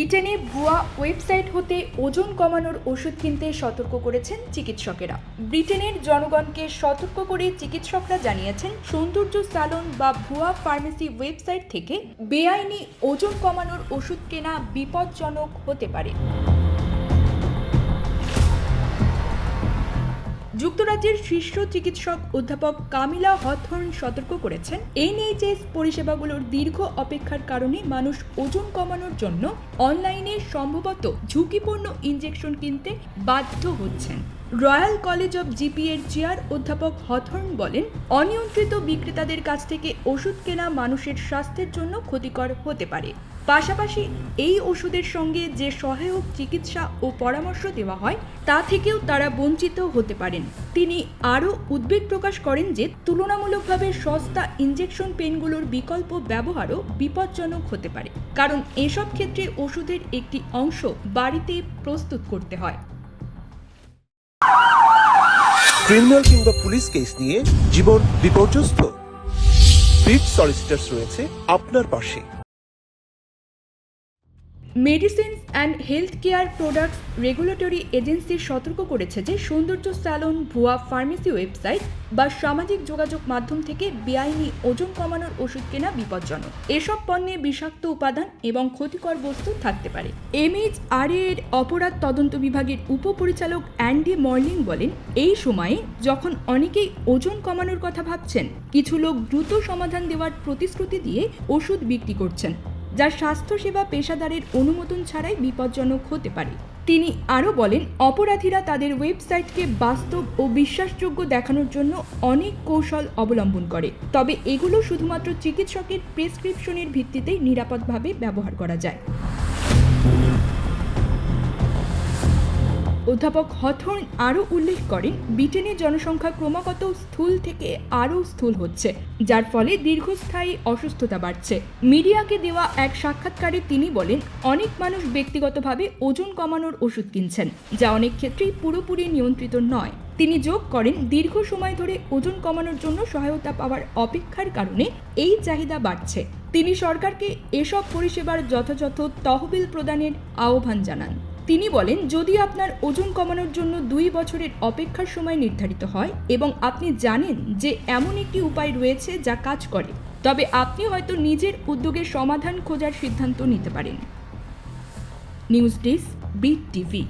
ব্রিটেনে ভুয়া ওয়েবসাইট হতে ওজন কমানোর ওষুধ কিনতে সতর্ক করেছেন চিকিৎসকেরা। ব্রিটেনের জনগণকে সতর্ক করে চিকিৎসকরা জানিয়েছেন, সৌন্দর্য সালন বা ভুয়া ফার্মেসি ওয়েবসাইট থেকে বেআইনি ওজন কমানোর ওষুধ কেনা বিপজ্জনক হতে পারে। যুক্তরাজ্যের শীর্ষ চিকিৎসক অধ্যাপক কামিলা হথর্ন সতর্ক করেছেন, এনএইচএস পরিষেবাগুলোর দীর্ঘ অপেক্ষার কারণে মানুষ ওজন কমানোর জন্য অনলাইনে সম্ভবত ঝুঁকিপূর্ণ ইনজেকশন কিনতে বাধ্য হচ্ছেন। রয়্যাল কলেজ অব জিপি এর চেয়ার অধ্যাপক হথর্ন বলেন, অনিয়ন্ত্রিত বিক্রেতাদের কাছ থেকে ওষুধ কেনা মানুষের স্বাস্থ্যের জন্য ক্ষতিকর হতে পারে। পাশাপাশি এই ওষুধের সঙ্গে যে সহায়ক চিকিৎসা ও পরামর্শ দেওয়া হয়, তা থেকেও তারা বঞ্চিত হতে পারেন। তিনি আরও উদ্বেগ প্রকাশ করেন যে, তুলনামূলকভাবে সস্তা ইনজেকশন পেনগুলোর বিকল্প ব্যবহারও বিপজ্জনক হতে পারে। কারণ এসব ক্ষেত্রে ওষুধের একটি অংশ বাড়িতে প্রস্তুত করতে হয়। ক্রিমিনাল কিংবা পুলিশ কেস নিয়ে জীবন বিপর্যস্ত। বিট সলিসিটার্স রয়েছে আপনার পাশে। Medicines and health care products regulatory agency সতর্ক করেছে যে সৌন্দর্য স্যালন, ভুয়া ফার্মেসি ওয়েবসাইট বা সামাজিক যোগাযোগ মাধ্যম থেকে বেআইনি ওজন কমানোর ওষুধ কেনা বিপজ্জনক। এসব পণ্যে বিষাক্ত উপাদান এবং ক্ষতিকর বস্তু থাকতে পারে। এমএইচ আর এর অপরাধ তদন্ত বিভাগের উপপরিচালক অ্যান্ডি মর্লিং বলেন, এই সময়ে যখন অনেকেই ওজন কমানোর কথা ভাবছেন, কিছু লোক দ্রুত সমাধান দেওয়ার প্রতিশ্রুতি দিয়ে ওষুধ বিক্রি করছেন। যা স্বাস্থ্যসেবা পেশাদারের অনুমোদন ছাড়াই বিপজ্জনক হতে পারে। তিনি আরও বলেন, অপরাধীরা তাদের ওয়েবসাইটকে বাস্তব ও বিশ্বাসযোগ্য দেখানোর জন্য অনেক কৌশল অবলম্বন করে। তবে এগুলো শুধুমাত্র চিকিৎসকের প্রেসক্রিপশনের ভিত্তিতেই নিরাপদভাবে ব্যবহার করা যায়। অধ্যাপক হথর্ন আরও উল্লেখ করেন, ব্রিটেনের জনসংখ্যা ক্রমাগত স্থূল থেকে আরও স্থূল হচ্ছে, যার ফলে দীর্ঘস্থায়ী অসুস্থতা বাড়ছে। মিডিয়াকে দেওয়া এক সাক্ষাৎকারে তিনি বলেন, অনেক মানুষ ব্যক্তিগতভাবে ওজন কমানোর ওষুধ কিনছেন, যা অনেক ক্ষেত্রেই পুরোপুরি নিয়ন্ত্রিত নয়। তিনি যোগ করেন, দীর্ঘ সময় ধরে ওজন কমানোর জন্য সহায়তা পাওয়ার অপেক্ষার কারণে এই চাহিদা বাড়ছে। তিনি সরকারকে এসব পরিষেবার যথাযথ তহবিল প্রদানের আহ্বান জানান। তিনি বলেন, যদি আপনার ওজন কমানোর জন্য দুই বছরের অপেক্ষার সময় নির্ধারিত হয় এবং আপনি জানেন যে এমন একটি উপায় রয়েছে যা কাজ করে, তবে আপনি হয়তো নিজের উদ্যোগের সমাধান খোঁজার সিদ্ধান্ত নিতে পারেন। News desk, Beat TV.